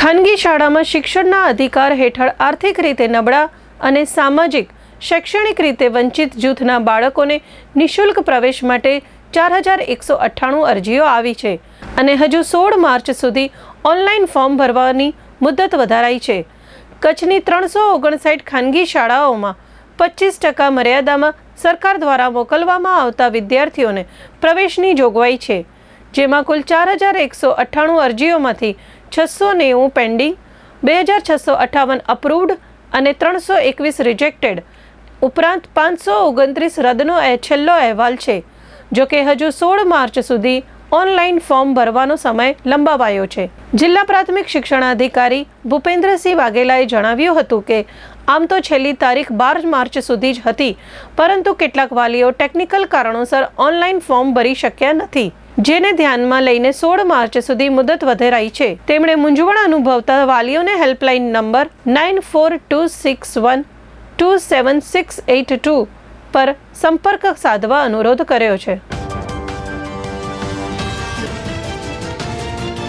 ખાનગી શાળામાં શિક્ષણના અધિકાર હેઠળ આર્થિક રીતે નબળા અને સામાજિક, શૈક્ષણિક રીતે વંચિત જૂથના બાળકોને નિઃશુલ્ક પ્રવેશ માટે ચાર હજાર એકસો અઠ્ઠાણું અરજીઓ આવી છે અને હજુ સોળ માર્ચ સુધી ઓનલાઈન ફોર્મ ભરવાની મુદત વધારાઈ છે. કચ્છની ત્રણસો ઓગણસાઠ ખાનગી શાળાઓમાં પચીસ ટકા મર્યાદામાં સરકાર દ્વારા મોકલવામાં આવતા વિદ્યાર્થીઓને પ્રવેશની જોગવાઈ છે. જેમાં કુલ ચાર હજાર એકસો અઠ્ઠાણું અરજીઓમાંથી છસો નેવું પેન્ડિંગ બે હજાર છસો અઠ્ઠાવન અપ્રૂવડ અને ત્રણસો એકવીસ રિજેક્ટેડ ઉપરાંત પાંચસો ઓગણત્રીસ રદનો એ છેલ્લો અહેવાલ છે, જો કે હજુ સોળ માર્ચ સુધી ઓનલાઈન ફોર્મ ભરવાનો સમય લંબાવાયો છે. જિલ્લા પ્રાથમિક શિક્ષણાધિકારી ભૂપેન્દ્રસિંહ વાઘેલાએ જણાવ્યું હતું કે, આમ તો છેલ્લી તારીખ બાર માર્ચ સુધી જ હતી, પરંતુ કેટલાક વાલીઓ ટેકનિકલ કારણોસર ઓનલાઈન ફોર્મ ભરી શક્યા નથી. જેને ધ્યાનમાં લઈને સોળ માર્ચ સુધી મુદત વધેરાઈ છે. તેમણે મૂંઝવણ અનુભવતા વાલીઓને helpline number nine four two six one two seven six eight two પર સંપર્ક સાધવા અનુરોધ કર્યો છે.